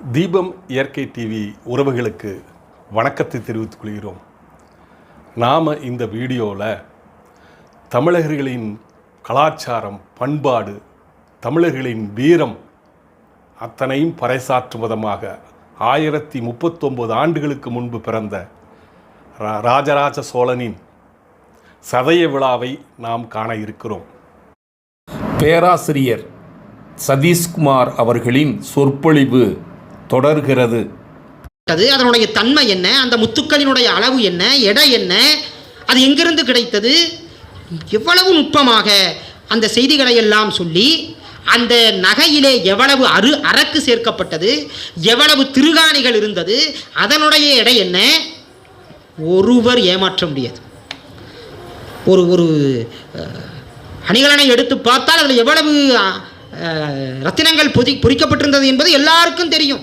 தீபம் இயற்கை டிவி உறவுகளுக்கு வணக்கத்தை தெரிவித்துக் கொள்கிறோம். நாம் இந்த வீடியோவில் தமிழர்களின் கலாச்சாரம் பண்பாடு தமிழர்களின் வீரம் அத்தனையும் பறைசாற்றும் விதமாக ஆயிரத்தி முப்பத்தொம்போது ஆண்டுகளுக்கு முன்பு பிறந்த ரா- ராஜராஜ சோழனின் சதய விழாவை நாம் காண இருக்கிறோம். பேராசிரியர் சதீஷ்குமார் அவர்களின் சொற்பொழிவு தொடர்கிறது. அதனுடைய தன்மை என்ன? அந்த முத்துக்களினுடைய அளவு என்ன? எடை என்ன? அது எங்கிருந்து கிடைத்தது? எவ்வளவு நுட்பமாக அந்த செய்திகளை எல்லாம் சொல்லி அந்த நகையிலே எவ்வளவு அரு அரக்கு சேர்க்கப்பட்டது எவ்வளவு திருகாணிகள் இருந்தது அதனுடைய எடை என்ன? ஒருவர் ஏமாற்ற முடியாது. ஒரு ஒரு அணிகலனை எடுத்து பார்த்தால் அதில் எவ்வளவு ரத்தினங்கள் பொதி பொறிக்கப்பட்டிருந்தது என்பது எல்லாருக்கும் தெரியும்.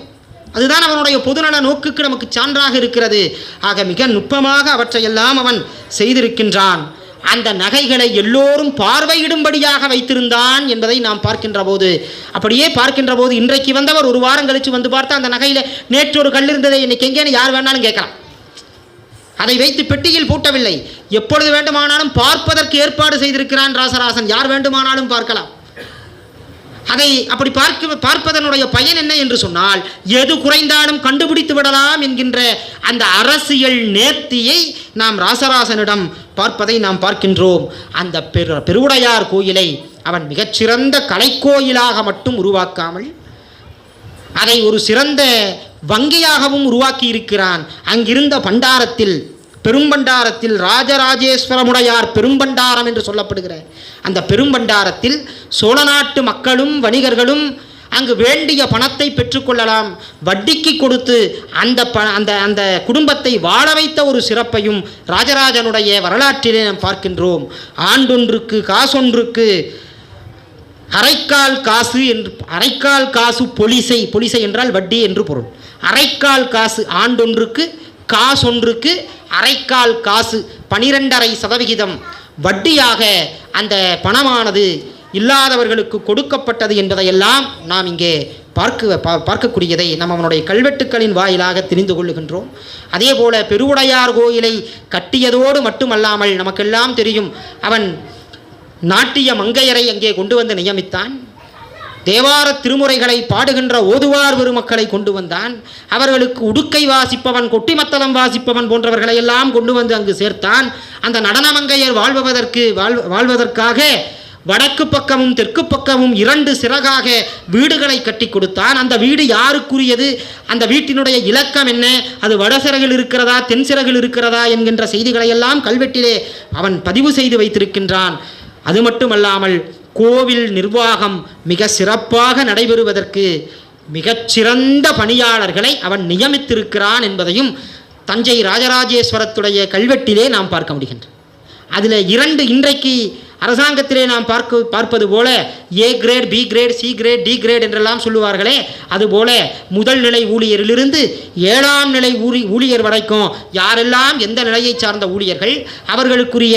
அதுதான் அவனுடைய பொதுநல நோக்குக்கு நமக்கு சான்றாக இருக்கிறது. ஆக மிக நுட்பமாக அவற்றையெல்லாம் அவன் செய்திருக்கின்றான். அந்த நகைகளை எல்லோரும் பார்வையிடும்படியாக வைத்திருந்தான் என்பதை நாம் பார்க்கின்ற போது. அப்படியே பார்க்கின்ற போது இன்றைக்கு வந்தவர் ஒரு வாரம் கழித்து வந்து பார்த்தா அந்த நகையில் நேற்று ஒரு கல் இருந்ததை. இன்னைக்கு எங்கேன்னு யார் வேணாலும் கேட்கலாம். அதை வைத்து பெட்டியில் பூட்டவில்லை. எப்பொழுது வேண்டுமானாலும் பார்ப்பதற்கு ஏற்பாடு செய்திருக்கிறான் ராசராசன். யார் வேண்டுமானாலும் பார்க்கலாம். அதை அப்படி பார்க்க பார்ப்பதனுடைய பயன் என்ன என்று சொன்னால் எது குறைந்தாலும் கண்டுபிடித்து விடலாம் என்கின்ற அந்த அரசியல் நேர்த்தியை நாம் ராசராசனிடம் பார்ப்பதை நாம் பார்க்கின்றோம். அந்த பெரு பெருவுடையார் கோயிலை அவன் மிகச்சிறந்த கலைக்கோயிலாக மட்டும் உருவாக்காமல் அதை ஒரு சிறந்த வங்கியாகவும் உருவாக்கி இருக்கிறான் அங்கிருந்த பண்டாரத்தில் பெரும்பண்டாரத்தில் ராஜராஜேஸ்வரமுடையார் பெரும்பண்டாரம் என்று சொல்லப்படுகிற அந்த பெரும்பண்டாரத்தில் சோழ நாட்டு மக்களும் வணிகர்களும் அங்கு வேண்டிய பணத்தை பெற்றுக்கொள்ளலாம். வட்டிக்கு கொடுத்து அந்த ப அந்த அந்த குடும்பத்தை வாழ வைத்த ஒரு சிறப்பையும் ராஜராஜனுடைய வரலாற்றிலே நாம் பார்க்கின்றோம். ஆண்டொன்றுக்கு காசொன்றுக்கு அரைக்கால் காசு என்று அரைக்கால் காசு பொலிசை பொலிசை என்றால் வட்டி என்று பொருள். அரைக்கால் காசு ஆண்டொன்றுக்கு காசொன்றுக்கு அரைக்கால் காசு பனிரெண்டரை சதவிகிதம். வட்டியாக அந்த பணமானது இல்லாதவர்களுக்கு கொடுக்கப்பட்டது என்பதையெல்லாம் நாம் இங்கே பார்க்க பார்க்கக்கூடியதை நம்ம அவனுடைய கல்வெட்டுக்களின் வாயிலாக தெரிந்து கொள்ளுகின்றோம். அதே போல பெருவுடையார் கோயிலை கட்டியதோடு மட்டுமல்லாமல் நமக்கெல்லாம் தெரியும் அவன் நாட்டிய மங்கையரை அங்கே கொண்டு வந்து நியமித்தான். தேவார திருமுறைகளை பாடுகின்ற ஓதுவார் பெருமக்களை கொண்டு வந்தான். அவர்களுக்கு உடுக்கை வாசிப்பவன் கொட்டிமத்தளம் வாசிப்பவன் போன்றவர்களை எல்லாம் கொண்டு வந்து அங்கு சேர்த்தான். அந்த நடனமங்கையர் வாழ்வதற்கு வாழ் வாழ்வதற்காக வடக்கு பக்கமும் தெற்கு பக்கமும் இரண்டு சிறகாக வீடுகளை கட்டி கொடுத்தான். அந்த வீடு யாருக்குரியது? அந்த வீட்டினுடைய இலக்கம் என்ன? அது வடசிறகில் இருக்கிறதா தென் சிறகில் இருக்கிறதா என்கின்ற செய்திகளை எல்லாம் கல்வெட்டிலே அவன் பதிவு செய்து வைத்திருக்கின்றான். அது மட்டுமல்லாமல் கோவில் நிர்வாகம் மிக சிறப்பாக நடைபெறுவதற்கு மிகச்சிறந்த பணியாளர்களை அவன் நியமித்திருக்கிறான் என்பதையும் தஞ்சை ராஜராஜேஸ்வரத்துடைய கல்வெட்டிலே நாம் பார்க்க முடிகின்றன அதில் இரண்டு இன்றைக்கு அரசாங்கத்திலே நாம் பார்க்க பார்ப்பது போல A grade B grade C grade D grade என்றெல்லாம் சொல்லுவார்களே அதுபோல முதல் நிலை ஊழியரிலிருந்து ஏழாம் நிலை ஊழி ஊழியர் வரைக்கும் யாரெல்லாம் எந்த நிலையை சார்ந்த ஊழியர்கள் அவர்களுக்குரிய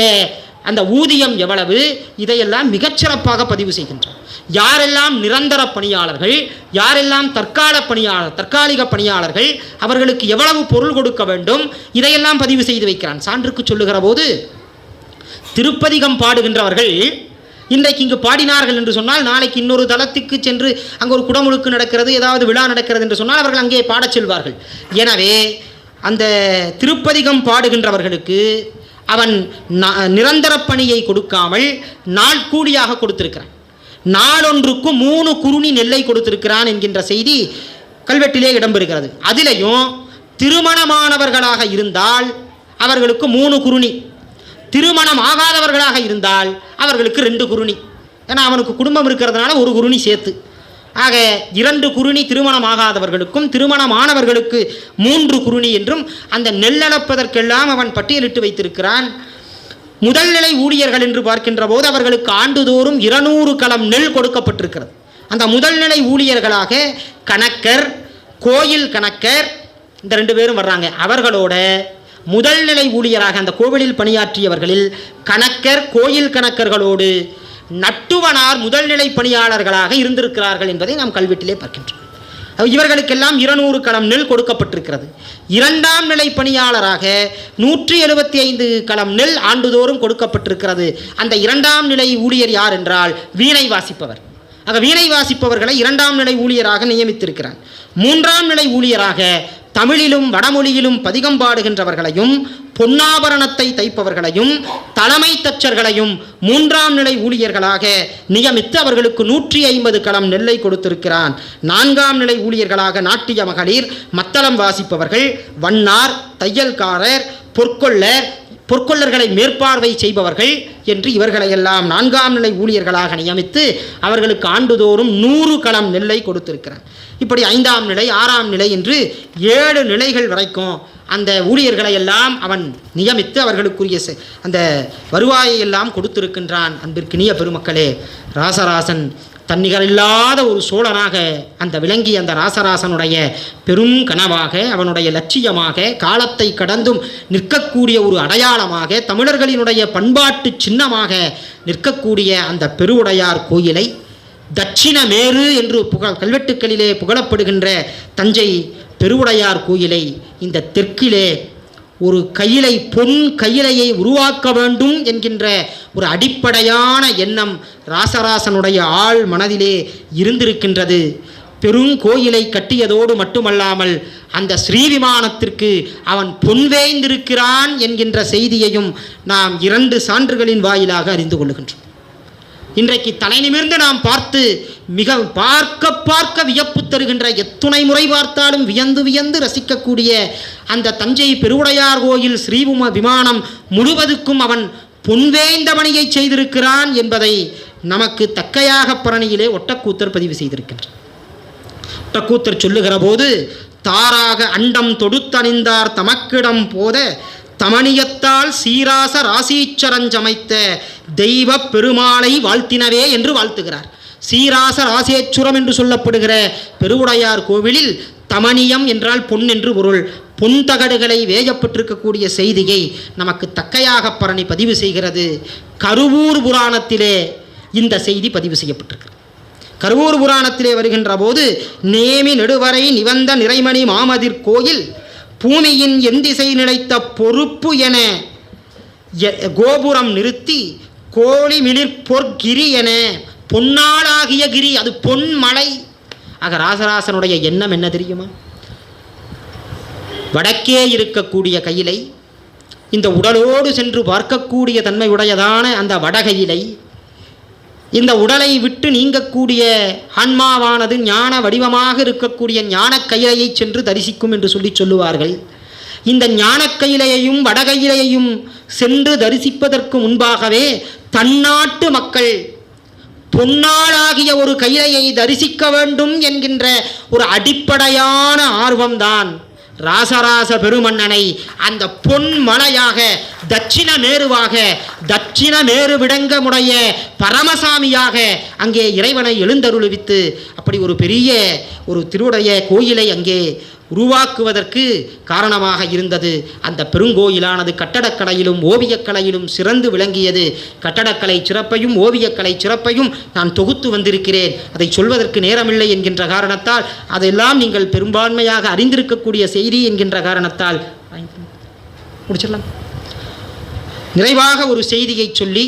அந்த ஊதியம் எவ்வளவு? இதையெல்லாம் மிகச்சிறப்பாக பதிவு செய்கின்றார் யாரெல்லாம் நிரந்தர பணியாளர்கள் யாரெல்லாம் தற்கால பணியாளர் தற்காலிக பணியாளர்கள் அவர்களுக்கு எவ்வளவு பொருள் கொடுக்க வேண்டும்? இதையெல்லாம் பதிவு செய்து வைக்கிறான். சான்றுக்கு சொல்லுகிற போது திருப்பதிகம் பாடுகின்றவர்கள் இன்றைக்கு இங்கு பாடினார்கள் என்று சொன்னால் நாளைக்கு இன்னொரு தளத்துக்கு சென்று அங்கே ஒரு குடமுழுக்கு நடக்கிறது ஏதாவது விழா நடக்கிறது என்று சொன்னால் அவர்கள் அங்கே பாடச் செல்வார்கள். எனவே அந்த திருப்பதிகம் பாடுகின்றவர்களுக்கு அவன் ந- நிரந்தர பணியை கொடுக்காமல் நாள் கூலியாக கொடுத்திருக்கிறான். நாளொன்றுக்கு மூணு குருணி நெல்லை கொடுத்திருக்கிறான் என்கின்ற செய்தி கல்வெட்டிலே இடம்பெறுகிறது. அதிலையும் திருமணமானவர்களாக இருந்தால் அவர்களுக்கு மூணு குருணி. திருமணம் ஆகாதவர்களாக இருந்தால் அவர்களுக்கு ரெண்டு குருணி. ஏன்னா அவனுக்கு குடும்பம் இருக்கிறதுனால ஒரு குருணி சேர்த்து. ஆக இரண்டு குருணி திருமணம் ஆகாதவர்களுக்கும் திருமணமானவர்களுக்கு மூன்று குருணி என்றும் அந்த நெல்லளப்பதற்கெல்லாம் அவன் பட்டியலிட்டு வைத்திருக்கிறான். முதல் நிலை ஊழியர்கள் என்று பார்க்கின்ற போது அவர்களுக்கு ஆண்டுதோறும் இருநூறு களம் நெல் கொடுக்கப்பட்டிருக்கிறது. அந்த முதல் நிலை ஊழியர்களாக கணக்கர் கோயில் கணக்கர் இந்த ரெண்டு பேரும் வர்றாங்க. அவர்களோட முதல் நிலை ஊழியராக அந்த கோவிலில் பணியாற்றியவர்களில் கணக்கர் கோயில் கணக்கர்களோடு நட்டுவனார் முதல்நிலை பணியாளர்களாக இருந்திருக்கிறார்கள் என்பதை நாம் கல்வெட்டிலே பார்க்கின்றோம். இவர்களுக்கெல்லாம் இருநூறு களம் நெல் கொடுக்கப்பட்டிருக்கிறது. இரண்டாம் நிலை பணியாளராக நூற்றி எழுபத்தி ஐந்து களம் நெல் ஆண்டுதோறும் கொடுக்கப்பட்டிருக்கிறது. அந்த இரண்டாம் நிலை ஊழியர் யார் என்றால் வீணை வாசிப்பவர். ஆக வீணை வாசிப்பவர்களை இரண்டாம் நிலை ஊழியராக நியமித்திருக்கிறார் மூன்றாம் நிலை ஊழியராக தமிழிலும் வடமொழியிலும் பதிகம் பாடுகின்றவர்களையும் பொன்னாபரணத்தை தைப்பவர்களையும் தலைமை தச்சர்களையும் மூன்றாம் நிலை ஊழியர்களாக நியமித்து அவர்களுக்கு நூற்றி ஐம்பது களம் நெல்லை கொடுத்திருக்கிறான். நான்காம் நிலை ஊழியர்களாக நாட்டிய மகளிர் மத்தளம் வாசிப்பவர்கள் வண்ணார் தையல்காரர் பொற்கொள்ளர் பொற்கொள்ளர்களை மேற்பார்வை செய்பவர்கள் என்று இவர்களையெல்லாம் நான்காம் நிலை ஊழியர்களாக நியமித்து அவர்களுக்கு ஆண்டுதோறும் நூறு களம் நெல்லை கொடுத்திருக்கிறார் இப்படி ஐந்தாம் நிலை ஆறாம் நிலை என்று ஏழு நிலைகள் வரைக்கும் அந்த ஊழியர்களை எல்லாம் அவன் நியமித்து அவர்களுக்குரிய செ- அந்த வருவாயை எல்லாம் கொடுத்திருக்கின்றான் அன்பிற்கினிய பெருமக்களே. ராசராசன் தன்னிகரில்லாத ஒரு சோழனாக அந்த விளங்கி அந்த ராசராசனுடைய பெரும் கனவாக அவனுடைய லட்சியமாக காலத்தை கடந்தும் நிற்கக்கூடிய ஒரு அடையாளமாக தமிழர்களினுடைய பண்பாட்டு சின்னமாக நிற்கக்கூடிய அந்த பெருவுடையார் கோயிலை தட்சிணமேரு என்று புகழ் கல்வெட்டுக்களிலே புகழப்படுகின்ற தஞ்சை பெருவுடையார் கோயிலை இந்த தெற்கிலே ஒரு கையிலை பொன் கையிலையை உருவாக்க வேண்டும் என்கின்ற ஒரு அடிப்படையான எண்ணம் ராசராசனுடைய ஆள் மனதிலே இருந்திருக்கின்றது. பெருங்கோயிலை கட்டியதோடு மட்டுமல்லாமல் அந்த ஸ்ரீவிமானத்திற்கு அவன் பொன்வேய்ந்திருக்கிறான் என்கின்ற செய்தியையும் நாம் இரண்டு சான்றுகளின் வாயிலாக அறிந்து கொள்ளுகின்றோம். இன்றைக்கு தலை நிமிர்ந்து நாம் பார்த்து மிக பார்க்க பார்க்க வியப்பு தருகின்ற எத்துணை முறை பார்த்தாலும் வியந்து வியந்து ரசிக்கக்கூடிய அந்த தஞ்சை பெருவுடையார் கோயில் ஸ்ரீவும விமானம் முழுவதுக்கும் அவன் பொன்வேய்ந்த பணியை செய்திருக்கிறான் என்பதை நமக்கு தக்கையாக பரணியிலே ஒட்டக்கூத்தர் பதிவு செய்திருக்கின்றார். ஒட்டக்கூத்தர் சொல்லுகிற போது தாராக அண்டம் தொடுத்தணிந்தார் தமக்கிடம் போத தமணியத்தால் சீராச ராசீச்சரஞ்சமைத்த தெய்வ பெருமாளை வாழ்த்தினவே என்று வாழ்த்துகிறார். சீராச ராசேச்சுரம் என்று சொல்லப்படுகிற பெருவுடையார் கோவிலில் தமணியம் என்றால் பொன் என்று பொருள். பொன் தகடுகளை வேயப்பட்டிருக்கக்கூடிய செய்தியை நமக்கு தக்கையாக பரணி பதிவு செய்கிறது. கருவூர் புராணத்திலே இந்த செய்தி பதிவு செய்யப்பட்டிருக்கிறது. கருவூர் புராணத்திலே வருகின்ற போது நேமி நெடுவரை நிவந்த நிறைமணி மாமதிர் கோயில் பூமியின் எந்திசை நிலைத்த பொறுப்பு என எ- கோபுரம் நிறுத்தி கோழி மிளிர் பொற்கிரி என பொன்னாளாகிய கிரி அது பொன்மலை. ஆக ராசராசனுடைய எண்ணம் என்ன தெரியுமா? வடக்கே இருக்கக்கூடிய கையிலை இந்த உடலோடு சென்று பார்க்கக்கூடிய தன்மையுடையதான அந்த வடகையிலை இந்த உடலை விட்டு நீங்கக்கூடிய ஆன்மாவானது ஞான வடிவமாக இருக்கக்கூடிய ஞானக் கையிலையை சென்று தரிசிக்கும் என்று சொல்லி சொல்லுவார்கள். இந்த ஞானக் கையிலையையும் வடகையிலையையும் சென்று தரிசிப்பதற்கு முன்பாகவே தன்னாட்டு மக்கள் பொன்னாளாகிய ஒரு கையிலையை தரிசிக்க வேண்டும் என்கின்ற ஒரு அடிப்படையான ஆர்வம்தான். ராசராச பெருமன்னனை அந்த பொன்மலையாக தட்சிண மேருவாக தட்சிண மேரு விடங்கமுடைய பரமசாமியாக அங்கே இறைவனை எழுந்தருளுவித்து அப்படி ஒரு பெரிய ஒரு திருவுடைய கோயிலை அங்கே உருவாக்குவதற்கு காரணமாக இருந்தது. அந்த பெருங்கோயிலானது கட்டடக்கலையிலும் ஓவியக்கலையிலும் சிறந்து விளங்கியது. கட்டடக்கலை சிறப்பையும் ஓவியக்கலை சிறப்பையும் நான் தொகுத்து வந்திருக்கிறேன். அதை சொல்வதற்கு நேரமில்லை என்கின்ற காரணத்தால் அதெல்லாம் நீங்கள் பெரும்பான்மையாக அறிந்திருக்கக்கூடிய செய்தி என்கின்ற காரணத்தால். முடிச்சிடலாம். நிறைவாக ஒரு செய்தியை சொல்லி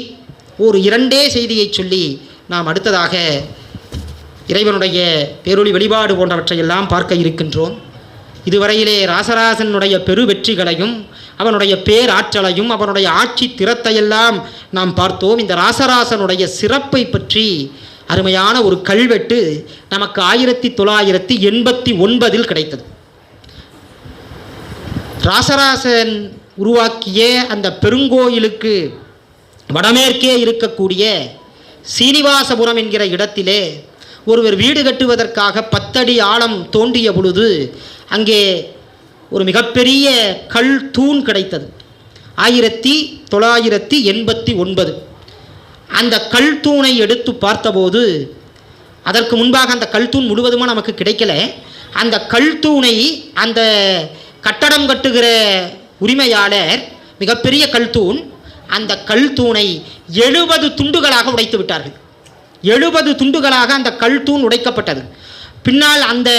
ஒரு இரண்டே செய்தியை சொல்லி நாம் அடுத்ததாக இறைவனுடைய பேரொளி வெளிப்பாடு போன்றவற்றையெல்லாம் பார்க்க இருக்கின்றோம். இதுவரையிலே ராசராசனுடைய பெரு வெற்றிகளையும் அவனுடைய பேராற்றலையும் அவனுடைய ஆட்சி திறத்தையெல்லாம் நாம் பார்த்தோம். இந்த ராசராசனுடைய சிறப்பை பற்றி அருமையான ஒரு கல்வெட்டு நமக்கு ஆயிரத்தி தொள்ளாயிரத்தி எண்பத்தி ஒன்பதில் கிடைத்தது. ராசராசன் உருவாக்கிய அந்த பெருங்கோயிலுக்கு வடமேற்கே இருக்கக்கூடிய சீனிவாசபுரம் என்கிற இடத்திலே ஒருவர் வீடு கட்டுவதற்காக பத்தடி ஆழம் தோண்டிய பொழுது அங்கே ஒரு மிகப்பெரிய கல் தூண் கிடைத்தது. ஆயிரத்தி தொள்ளாயிரத்தி எண்பத்தி ஒன்பது. அந்த கல் தூணை எடுத்து பார்த்தபோது அதற்கு முன்பாக அந்த கல் தூண் முழுவதுமாக நமக்கு கிடைக்கல. அந்த கல் தூணை அந்த கட்டடம் கட்டுகிற உரிமையாளர் மிகப்பெரிய கல் தூண் அந்த கல் தூணை எழுபது துண்டுகளாக உடைத்து விட்டார்கள். எழுபது துண்டுகளாக அந்த கல் தூண் உடைக்கப்பட்டது. பின்னால் அந்த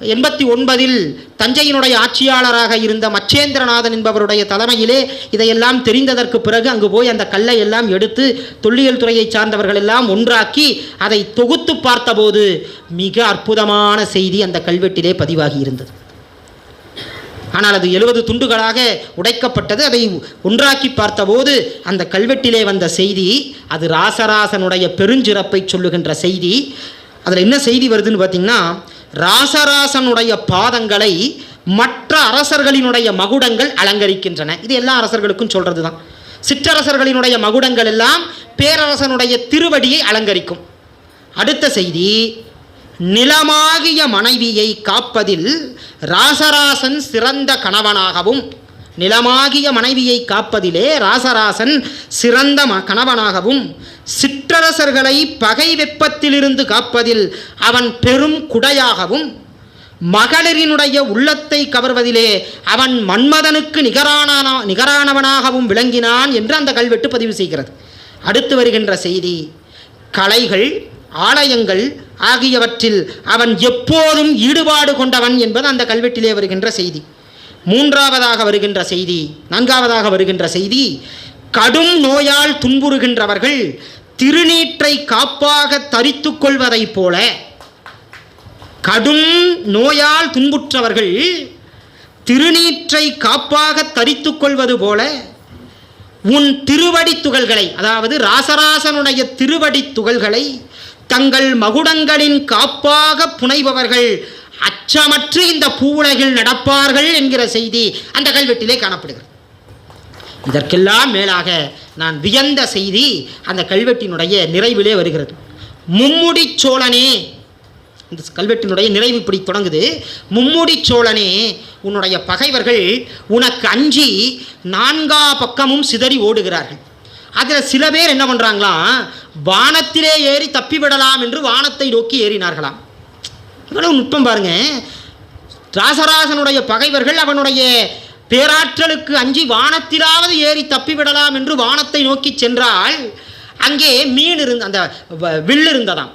எண்பத்தி ஒன்பதில் தஞ்சையினுடைய ஆட்சியாளராக இருந்த மச்சேந்திரநாதன் என்பவருடைய தலைமையிலே இதையெல்லாம் தெரிந்ததற்கு பிறகு அங்கு போய் அந்த கல்லை எல்லாம் எடுத்து தொல்லியல் துறையைச் சார்ந்தவர்கள் எல்லாம் ஒன்றாக்கி அதை தொகுத்து பார்த்தபோது மிக அற்புதமான செய்தி அந்த கல்வெட்டிலே பதிவாகி இருந்தது. ஆனால் அது எழுபது துண்டுகளாக உடைக்கப்பட்டது. அதை ஒன்றாக்கி பார்த்தபோது அந்த கல்வெட்டிலே வந்த செய்தி அது ராசராசனுடைய பெருஞ்சிறப்பை சொல்லுகின்ற செய்தி. அதில் என்ன செய்தி வருதுன்னு பார்த்திங்கன்னா ராசராசனுடைய பாதங்களை மற்ற அரசர்களினுடைய மகுடங்கள் அலங்கரிக்கின்றன. இது எல்லா அரசர்களுக்கும் சொல்கிறது தான் சிற்றரசர்களினுடைய மகுடங்கள் எல்லாம் பேரரசனுடைய திருவடியை அலங்கரிக்கும். அடுத்த செய்தி நிலமாகிய மனைவியை காப்பதில் ராசராசன் சிறந்த கணவனாகவும் நிலமாகிய மனைவியை காப்பதிலே ராசராசன் சிறந்த கணவனாகவும் சிற்றரசர்களை பகை வெப்பத்திலிருந்து காப்பதில் அவன் பெரும் குடையாகவும் மகளிரினுடைய உள்ளத்தை கவர்வதிலே அவன் மன்மதனுக்கு நிகரானா நிகரானவனாகவும் விளங்கினான் என்று அந்த கல்வெட்டு பதிவு செய்கிறது. அடுத்து வருகின்ற செய்தி கலைகள் ஆலயங்கள் ஆகியவற்றில் அவன் எப்போதும் ஈடுபாடு கொண்டவன் என்பது அந்த கல்வெட்டிலே வருகின்ற செய்தி. மூன்றாவதாக வருகின்ற செய்தி நான்காவதாக வருகின்ற செய்தி கடும் நோயால் துன்புறுகின்றவர்கள் திருநீற்றை காப்பாக தரித்து கொள்வதைப் போல கடும் நோயால் துன்புற்றவர்கள் திருநீற்றை காப்பாக தரித்து கொள்வது போல உன் திருவடி துகள்களை அதாவது ராசராசனுடைய திருவடி துகள்களை தங்கள் மகுடங்களின் காப்பாக புனைபவர்கள் அச்சமற்று இந்த பூவுலகில் நடப்பார்கள் என்கிற செய்தி அந்த கல்வெட்டிலே காணப்படுகிறது. இதற்கெல்லாம் மேலாக நான் வியந்த செய்தி அந்த கல்வெட்டினுடைய நிறைவிலே வருகிறது. மும்முடி சோழனே இந்த கல்வெட்டினுடைய நிறைவு இப்படி தொடங்குது. மும்முடி சோழனே உன்னுடைய பகைவர்கள் உனக்கு அஞ்சி நான்கா பக்கமும் சிதறி ஓடுகிறார்கள். அதில் சில பேர் என்ன பண்ணுறாங்களாம் வானத்திலே ஏறி தப்பிவிடலாம் என்று வானத்தை நோக்கி ஏறினார்களாம். இவ்வளவு நுட்பம் பாருங்க. ராசராசனுடைய பகைவர்கள் அவனுடைய பேராற்றலுக்கு அஞ்சி வானத்திலாவது ஏறி தப்பிவிடலாம் என்று வானத்தை நோக்கி சென்றால் அங்கே மீன் இருந்த அந்த வில் இருந்ததாம்.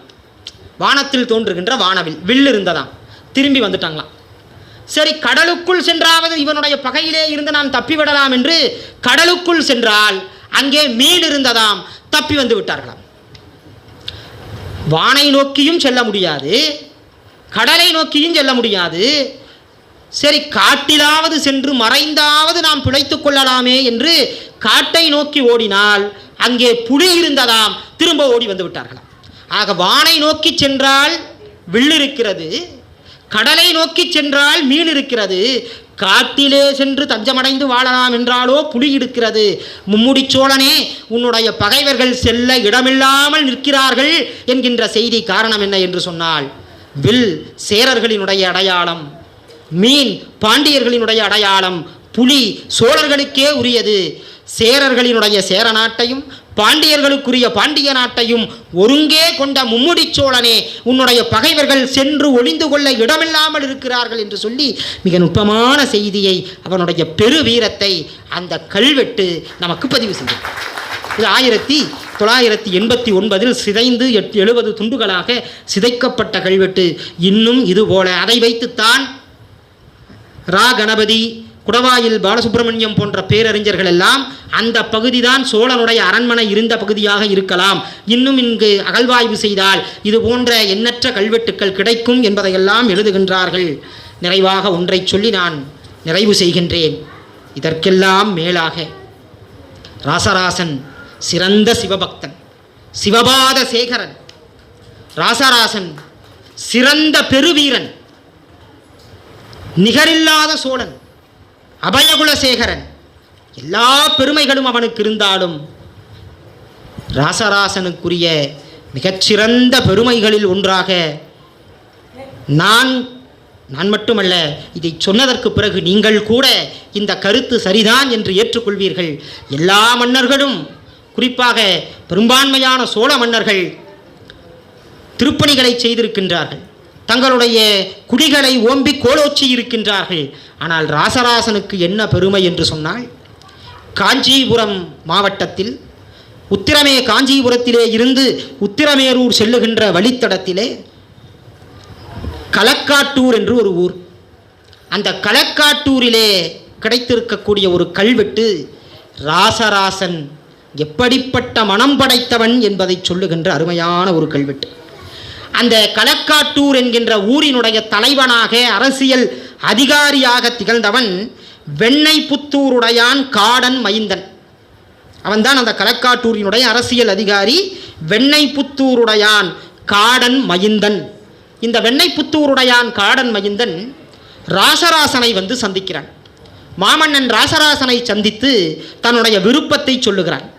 வானத்தில் தோன்றுகின்ற வானவில் வில் இருந்ததாம். திரும்பி வந்துட்டாங்களாம். சரி கடலுக்குள் சென்றாவது இவனுடைய பகையிலே இருந்து நாம் தப்பிவிடலாம் என்று கடலுக்குள் சென்றால் அங்கே மீன் இருந்ததாம். தப்பி வந்து விட்டார்களாம். வானை நோக்கியும் செல்ல முடியாது. கடலை நோக்கியும் செல்ல முடியாது. சரி காட்டிலாவது சென்று மறைந்தாவது நாம் பிழைத்து கொள்ளலாமே என்று காட்டை நோக்கி ஓடினால் அங்கே புலி இருந்ததாம் திரும்ப ஓடி வந்து விட்டார்களாம். ஆக வானை நோக்கி சென்றால் வில் இருக்கிறது கடலை நோக்கி சென்றால் மீன் இருக்கிறது காட்டிலே சென்று தஞ்சமடைந்து வாழலாம் என்றாலோ புலி இருக்கிறது. மும்முடி சோழனே உன்னுடைய பகைவர்கள் செல்ல இடமில்லாமல் நிற்கிறார்கள் என்கின்ற செய்தி காரணம் என்ன என்று சொன்னால் வில் சேரர்களினுடைய அடையாளம் மீன் பாண்டியர்களினுடைய அடையாளம் புலி சோழர்களுக்கே உரியது. சேரர்களினுடைய சேர நாட்டையும் பாண்டியர்களுக்குரிய பாண்டிய நாட்டையும் ஒருங்கே கொண்ட மும்முடி சோழனே உன்னுடைய பகைவர்கள் சென்று ஒளிந்து கொள்ள இடமில்லாமல் இருக்கிறார்கள் என்று சொல்லி மிக நுட்பமான செய்தியை அவனுடைய பெரு வீரத்தை அந்த கல்வெட்டு நமக்கு பதிவு செய்யும் இது ஆயிரத்தி தொள்ளாயிரத்தி எண்பத்தி ஒன்பதில் சிதைந்து எட் எழுபது துண்டுகளாக சிதைக்கப்பட்ட கல்வெட்டு. இன்னும் இதுபோல. அதை வைத்துத்தான் ரா கணபதி குடவாயில் பாலசுப்பிரமணியம் போன்ற பேரறிஞர்கள் எல்லாம் அந்த பகுதிதான் சோழனுடைய அரண்மனை இருந்த பகுதியாக இருக்கலாம். இன்னும் இங்கு அகழ்வாய்வு செய்தால் இது போன்ற எண்ணற்ற கல்வெட்டுக்கள் கிடைக்கும் என்பதையெல்லாம் எழுதுகின்றார்கள். நிறைவாக ஒன்றை சொல்லி நான் நிறைவு செய்கின்றேன். இதற்கெல்லாம் மேலாக ராசராசன் சிறந்த சிவபக்தன் சிவபாத சேகரன் ராசராசன் சிறந்த பெருவீரன் நிகரில்லாத சோழன் அபயகுலசேகரன் எல்லா பெருமைகளும் அவனுக்கு இருந்தாலும் ராசராசனுக்குரிய மிகச்சிறந்த பெருமைகளில் ஒன்றாக நான் நான் மட்டுமல்ல இதை சொன்னதற்கு பிறகு நீங்கள் கூட இந்த கருத்து சரிதான் என்று ஏற்றுக்கொள்வீர்கள். எல்லா மன்னர்களும் குறிப்பாக பெரும்பான்மையான சோழ மன்னர்கள் திருப்பணிகளை செய்திருக்கின்றார்கள். தங்களுடைய குடிகளை ஓம்பி கோலோச்சி இருக்கின்றார்கள். ஆனால் ராசராசனுக்கு என்ன பெருமை என்று சொன்னால் காஞ்சிபுரம் மாவட்டத்தில் உத்திரமே காஞ்சிபுரத்திலே இருந்து உத்திரமேரூர் செல்லுகின்ற வழித்தடத்திலே கலக்காட்டூர் என்று ஒரு ஊர். அந்த கலக்காட்டூரிலே கிடைத்திருக்கக்கூடிய ஒரு கல்வெட்டு ராசராசன் எப்படிப்பட்ட மனம் படைத்தவன் என்பதை சொல்லுகின்ற அருமையான ஒரு கல்வெட்டு. அந்த களக்காட்டூர் என்கின்ற ஊரினுடைய தலைவனாக அரசியல் அதிகாரியாக திகழ்ந்தவன் வெண்ணெய் புத்தூருடையான் காடன் மைந்தன். அவன்தான் அந்த களக்காட்டூரினுடைய அரசியல் அதிகாரி வெண்ணை புத்தூருடையான் காடன் மயிந்தன் இந்த வெண்ணை புத்தூருடையான் காடன் மகிந்தன் ராசராசனை வந்து சந்திக்கிறான். மாமன்னன் ராசராசனை சந்தித்து தன்னுடைய விருப்பத்தை சொல்லுகிறான்.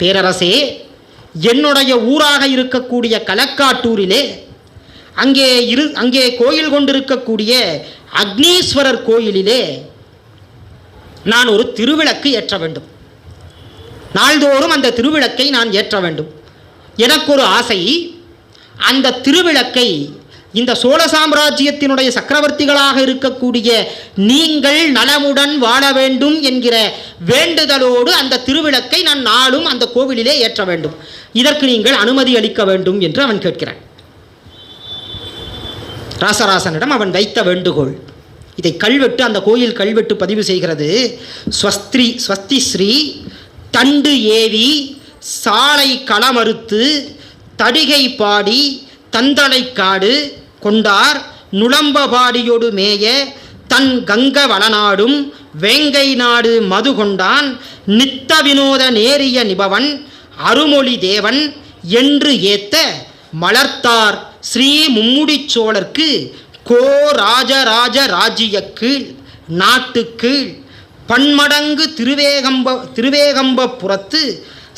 பேரரசே என்னுடைய ஊராக இருக்கக்கூடிய கலக்காட்டூரிலே அங்கே இரு அங்கே கோயில் கொண்டிருக்கக்கூடிய அக்னீஸ்வரர் கோயிலிலே நான் ஒரு திருவிளக்கு ஏற்ற வேண்டும். நாள்தோறும் அந்த திருவிளக்கை நான் ஏற்ற வேண்டும். எனக்கு ஒரு ஆசை அந்த திருவிளக்கை இந்த சோழ சாம்ராஜ்யத்தினுடைய சக்கரவர்த்திகளாக இருக்கக்கூடிய நீங்கள் நலமுடன் வாழ வேண்டும் என்கிற வேண்டுதலோடு அந்த திருவிளக்கை நான் நாளும் அந்த கோவிலிலே ஏற்ற வேண்டும். இதற்கு நீங்கள் அனுமதி அளிக்க வேண்டும் என்று அவன் கேட்கிறான். ராசராசனிடம் அவன் வைத்த வேண்டுகோள். இதை கல்வெட்டு அந்த கோயில் கல்வெட்டு பதிவு செய்கிறது. ஸ்வஸ்திரி ஸ்வஸ்தி ஸ்ரீ தண்டு ஏவி சாலை களமறுத்து தடிகை பாடி தந்தளை காடு கொண்டார் நுளம்பபாடியொடு மேய தன் கங்க வளநாடும் வேங்கை நாடு மது கொண்டான் நித்த வினோத நேரிய நிபவன் அருமொழி தேவன் என்று ஏத்த மலர்த்தார் ஸ்ரீ மும்முடிச் சோழர்க்கு கோ ராஜராஜ ராஜ்ய கீழ் நாட்டு கீழ் பன்மடங்கு திருவேகம்ப திருவேகம்பபுரத்து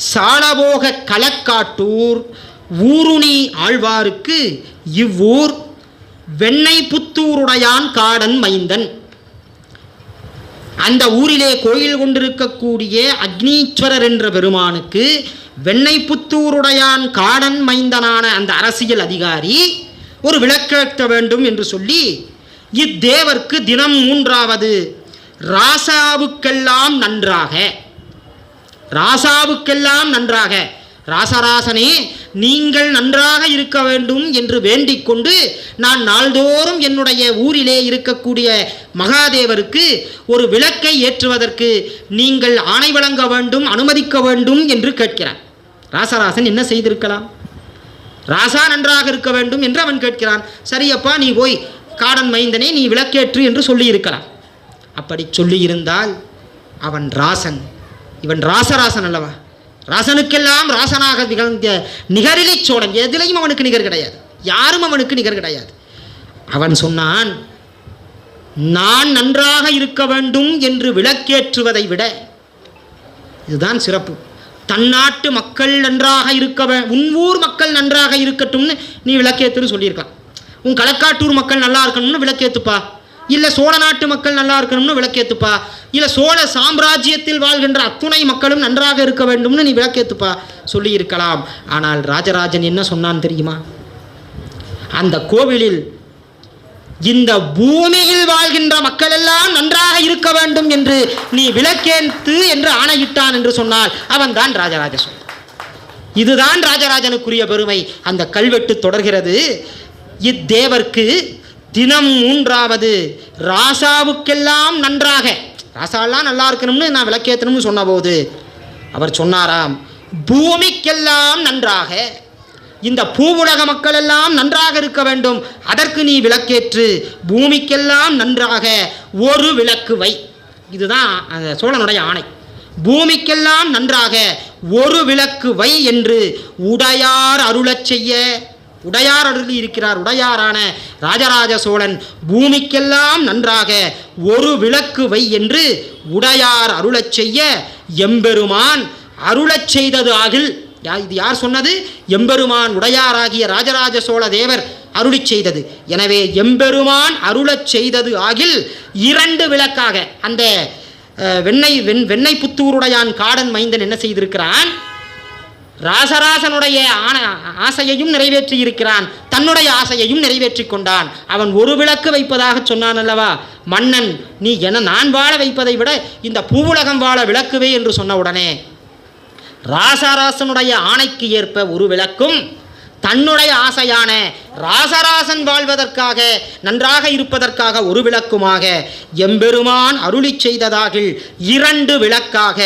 சாலபோக களக்காட்டூர் ஊருணி ஆழ்வாருக்கு இவ்வூர் வெண்ணை புத்தூருடையான் காடன் மைந்தன். அந்த ஊரிலே கோயில் கொண்டிருக்கக்கூடிய அக்னீஸ்வரர் என்ற பெருமானுக்கு வெண்ணை புத்தூருடையான் காடன் மைந்தனான அந்த அரசியல் அதிகாரி ஒரு விளக்கேற்ற வேண்டும் என்று சொல்லி இத்தேவர்க்கு தினம் மூன்றாவது ராசாவுக்கெல்லாம் நன்றாக ராசாவுக்கெல்லாம் நன்றாக ராசராசனே நீங்கள் நன்றாக இருக்க வேண்டும் என்று வேண்டிக் கொண்டு நான் நாள்தோறும் என்னுடைய ஊரிலே இருக்கக்கூடிய மகாதேவருக்கு ஒரு விளக்கை ஏற்றுவதற்கு நீங்கள் ஆணை வழங்க வேண்டும் அனுமதிக்க வேண்டும் என்று கேட்கிறான். ராசராசன் என்ன செய்திருக்கலாம்? ராசா நன்றாக இருக்க வேண்டும் என்று அவன் கேட்கிறான். சரியப்பா நீ போய் காடன் மைந்தனே நீ விளக்கேற்று என்று சொல்லியிருக்கலாம். அப்படி சொல்லியிருந்தால் அவன் ராசன் இவன் ராசராசன் அல்லவா? ராசனுக்கெல்லாம் ராசனாக திகழ்ந்த நிகரிலை சோழன் எதிலையும் அவனுக்கு நிகர் கிடையாது. யாரும் அவனுக்கு நிகர் கிடையாது. அவன் சொன்னான் நான் நன்றாக இருக்க வேண்டும் என்று விளக்கேற்றுவதை விட இதுதான் சிறப்பு. தன்னாட்டு மக்கள் நன்றாக இருக்க உன்வூர் உன் ஊர் மக்கள் நன்றாக இருக்கட்டும்னு நீ விளக்கேத்துன்னு சொல்லியிருக்கான் உன் களக்காட்டூர் மக்கள் நல்லா இருக்கணும்னு விளக்கேத்துப்பா. இல்லை சோழ நாட்டு மக்கள் நல்லா இருக்கணும்னு விளக்கேத்துப்பா. இல்லை சோழ சாம்ராஜ்யத்தில் வாழ்கின்ற அத்துணை மக்களும் நன்றாக இருக்க வேண்டும்னு நீ விளக்கேத்துப்பா. சொல்லியிருக்கலாம். ஆனால் ராஜராஜன் என்ன சொன்னான் தெரியுமா? அந்த கோவிலில் இந்த பூமியில் வாழ்கின்ற மக்கள் எல்லாம் நன்றாக இருக்க வேண்டும் என்று நீ விளக்கேத்து என்று ஆணையிட்டான் என்று சொன்னால் அவன்தான் ராஜராஜ சோழன். இதுதான் ராஜராஜனுக்குரிய பெருமை. அந்த கல்வெட்டு தொடர்கிறது. இத்தேவர்க்கு தினம் மூன்றாவது ராசாவுக்கெல்லாம் நன்றாக. ராசாலாம் நல்லா இருக்கணும்னு நான் விளக்கேற்றணும்னு சொன்னபோது அவர் சொன்னாராம் பூமிக்கெல்லாம் நன்றாக. இந்த பூவுலக மக்கள் எல்லாம் நன்றாக இருக்க வேண்டும். அதற்கு நீ விளக்கேற்று பூமிக்கெல்லாம் நன்றாக ஒரு விளக்கு வை. இதுதான் அந்த சோழனுடைய ஆணை. பூமிக்கெல்லாம் நன்றாக ஒரு விளக்கு வை என்று உடையார் அருளச் செய்ய. உடையார் அருளி இருக்கிறார். உடையாரான ராஜராஜ சோழன் பூமிக்கெல்லாம் நன்றாக ஒரு விளக்கு வை என்று உடையார் அருளச் செய்ய எம்பெருமான் அருளச் செய்தது ஆகில் யா இது யார் சொன்னது? எம்பெருமான் உடையாராகிய ராஜராஜ சோழ தேவர் அருளி செய்தது. எனவே எம்பெருமான் அருளச் செய்தது ஆகில் இரண்டு விளக்காக அந்த வெண்ணெய் வெண் வெண்ணெய் புத்தூருடையான் காடன் மைந்தன் என்ன செய்திருக்கிறான்? ராசராசனுடைய ஆன ஆசையையும் நிறைவேற்றி இருக்கிறான் தன்னுடைய ஆசையையும் நிறைவேற்றி கொண்டான் அவன் ஒரு விளக்கு வைப்பதாக சொன்னான் அல்லவா? மன்னன் நீ என நான் வாழ வைப்பதை விட இந்த பூவுலகம் வாழ விளக்குவே என்று சொன்ன உடனே ராசராசனுடைய ஆணைக்கு ஏற்ப ஒரு விளக்கும் தன்னுடைய ஆசையான ராசராசன் வாழ்வதற்காக நன்றாக இருப்பதற்காக ஒரு விளக்குமாக எம்பெருமான் அருளிச் செய்ததாகில் இரண்டு விளக்காக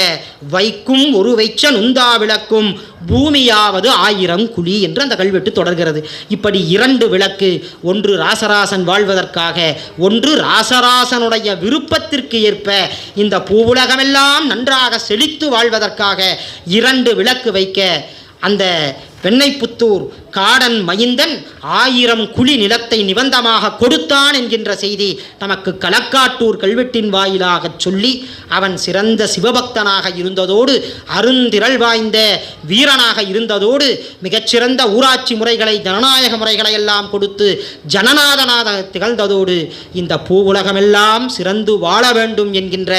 வைக்கும் ஒரு வைச்ச நுந்தா விளக்கும் பூமியாவது ஆயிரம் குழி என்று அந்த கல்வெட்டு தொடர்கிறது. இப்படி இரண்டு விளக்கு ஒன்று ராசராசன் வாழ்வதற்காக ஒன்று ராசராசனுடைய விருப்பத்திற்கு ஏற்ப இந்த பூவுலகமெல்லாம் நன்றாக செழித்து வாழ்வதற்காக இரண்டு விளக்கு வைக்க அந்த வெண்ணைப்புத்தூர் காடன் மைந்தன் ஆயிரம் குழி நிலத்தை நிபந்தமாக கொடுத்தான் என்கின்ற செய்தி நமக்கு களக்காட்டூர் கல்வெட்டின் வாயிலாக சொல்லி அவன் சிறந்த சிவபக்தனாக இருந்ததோடு அருந்திரள் வாய்ந்த வீரனாக இருந்ததோடு மிகச்சிறந்த ஊராட்சி முறைகளை ஜனநாயக முறைகளை எல்லாம் கொடுத்து ஜனநாதனாக திகழ்ந்ததோடு இந்த பூவுலகமெல்லாம் சிறந்து வாழ வேண்டும் என்கின்ற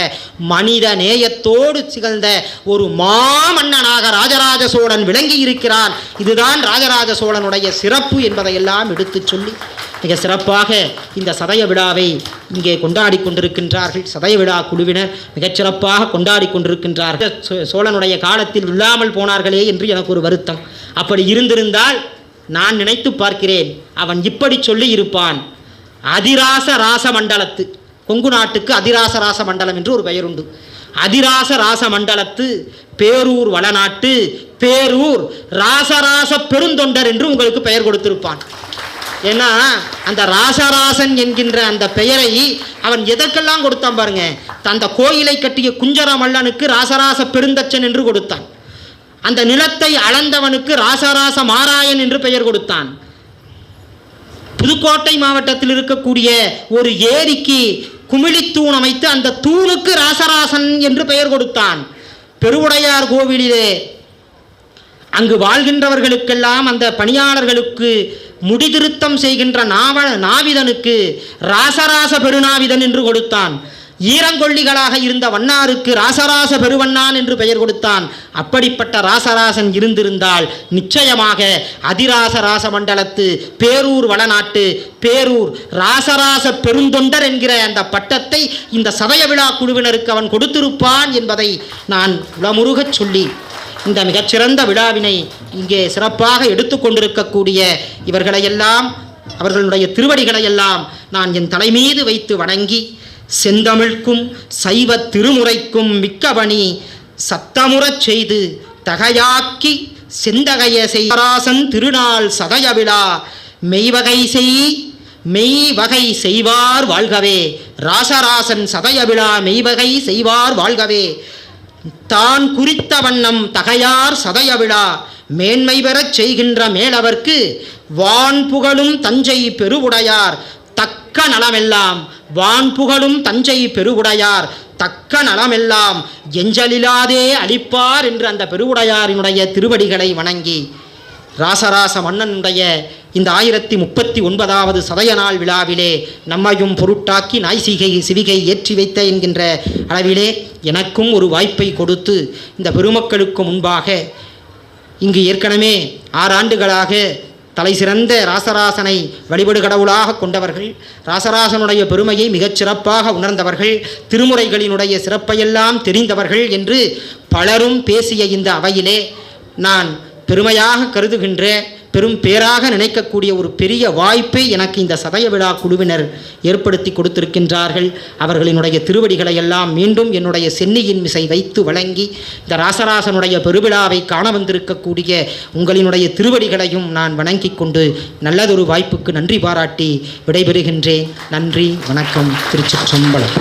மனித நேயத்தோடு திகழ்ந்த ஒரு மாமன்னனாக ராஜராஜ சோழன் விளங்கி இருக்கிறான் இதுதான் ராஜராஜ சோழனுடைய சிறப்பு என்பதையெல்லாம் எடுத்துச் சொல்லி மிக சிறப்பாக இந்த சதய விழாவை இங்கே கொண்டாடி கொண்டிருக்கின்றார்கள். சதய விழா குழுவினர் மிகச்சிறப்பாக கொண்டாடி கொண்டிருக்கின்றார்கள். சோ- சோழனுடைய காலத்தில் இல்லாமல் போனார்களே என்று எனக்கு ஒரு வருத்தம். அப்படி இருந்திருந்தால் நான் நினைத்து பார்க்கிறேன் அவன் இப்படி சொல்லி இருப்பான் அதிராச ராச மண்டலத்து கொங்கு நாட்டுக்கு அதிராச ராச மண்டலம் என்று ஒரு பெயருண்டு. அதிராச ராச மண்டலத்து பேரூர் வளநாட்டு பேரூர் ராசராச பெருந்தொண்டர் என்று உங்களுக்கு பெயர் கொடுத்திருப்பான். ஏன்னா அந்த ராசராசன் என்கின்ற அந்த பெயரை அவன் எதற்கெல்லாம் கொடுத்தான் பாருங்க? அந்த கோயிலை கட்டிய குஞ்சர மல்லனுக்கு ராசராச பெருந்தச்சன் என்று கொடுத்தான். அந்த நிலத்தை அளந்தவனுக்கு ராசராச மாராயன் என்று பெயர் கொடுத்தான். புதுக்கோட்டை மாவட்டத்தில் இருக்கக்கூடிய ஒரு ஏரிக்கு குமிழித்தூண் அமைத்து அந்த தூணுக்கு ராசராசன் என்று பெயர் கொடுத்தான். பெருவுடையார் கோவிலிலே அங்கு வாழ்கின்றவர்களுக்கெல்லாம் அந்த பணியாளர்களுக்கு முடிதிருத்தம் செய்கின்ற நாவ நாவிதனுக்கு ராசராச பெருநாவிதன் என்று கொடுத்தான். ஈரங்கொள்ளிகளாக இருந்த வண்ணாருக்கு ராசராச பெருவண்ணான் என்று பெயர் கொடுத்தான். அப்படிப்பட்ட ராசராசன் இருந்திருந்தால் நிச்சயமாக அதிராச ராச மண்டலத்து பேரூர் வளநாட்டு பேரூர் ராசராச பெருந்தொண்டர் என்கிற அந்த பட்டத்தை இந்த சதய விழா குழுவினருக்கு அவன் கொடுத்திருப்பான் என்பதை நான் உளமுருகச் சொல்லி இந்த மிகச்சிறந்த விழாவினை இங்கே சிறப்பாக எடுத்துக்கொண்டிருக்கக்கூடிய இவர்களையெல்லாம் அவர்களுடைய திருவடிகளையெல்லாம் நான் என் தலைமீது வைத்து வணங்கி செந்தமிழ்க்கும் சைவ திருமுறைக்கும் மிக்கபணி சத்தமுறச் செய்து தகையாக்கி செந்தகைய செய்வராசன் திருநாள் சதய விழா மெய்வகை செய் மெய் வகை செய்வார் வாழ்கவே. ராசராசன் சதய விழா மெய்வகை செய்வார் வாழ்கவே. தான் குறித்த வண்ணம் தகையார் சதய விழா. மேன்மை பெறச் செய்கின்ற மேலவர்க்கு வான் புகழும் தஞ்சை பெருவுடையார். தக்க நலமெல்லாம் வான் புகழும் தஞ்சை பெருவுடையார். தக்க நலமெல்லாம் எஞ்சலிலாதே அளிப்பார் என்று அந்த பெருவுடையாரினுடைய திருவடிகளை வணங்கி ராசராச மன்னனுடைய இந்த ஆயிரத்தி முப்பத்தி ஒன்பதாவது சதய நாள் விழாவிலே நம்மையும் பொருட்டாக்கி நாய்சிகை சிவிகை ஏற்றி வைத்த என்கின்ற அளவிலே எனக்கும் ஒரு வாய்ப்பை கொடுத்து இந்த பெருமக்களுக்கு முன்பாக இங்கு ஏற்கனவே ஆறாண்டுகளாக தலை சிறந்த ராசராசனை வழிபடு கடவுளாக கொண்டவர்கள் ராசராசனுடைய பெருமையை மிகச் சிறப்பாக உணர்ந்தவர்கள் திருமுறைகளினுடைய சிறப்பையெல்லாம் தெரிந்தவர்கள் என்று பலரும் பேசிய இந்த அவையிலே நான் பெருமையாக கருதுகின்ற பெரும் பேராக நினைக்கக்கூடிய ஒரு பெரிய வாய்ப்பை எனக்கு இந்த சதய விழா குழுவினர் ஏற்படுத்தி கொடுத்திருக்கின்றார்கள். அவர்களினுடைய திருவடிகளை எல்லாம் மீண்டும் என்னுடைய சென்னியின் மிசை வைத்து வழங்கி இந்த ராசராசனுடைய பெருவிழாவை காண வந்திருக்கக்கூடிய உங்களினுடைய திருவடிகளையும் நான் வணங்கிக் கொண்டு நல்லதொரு வாய்ப்புக்கு நன்றி பாராட்டி விடைபெறுகின்றேன். நன்றி வணக்கம். திருச்சிற்றம்பலம்.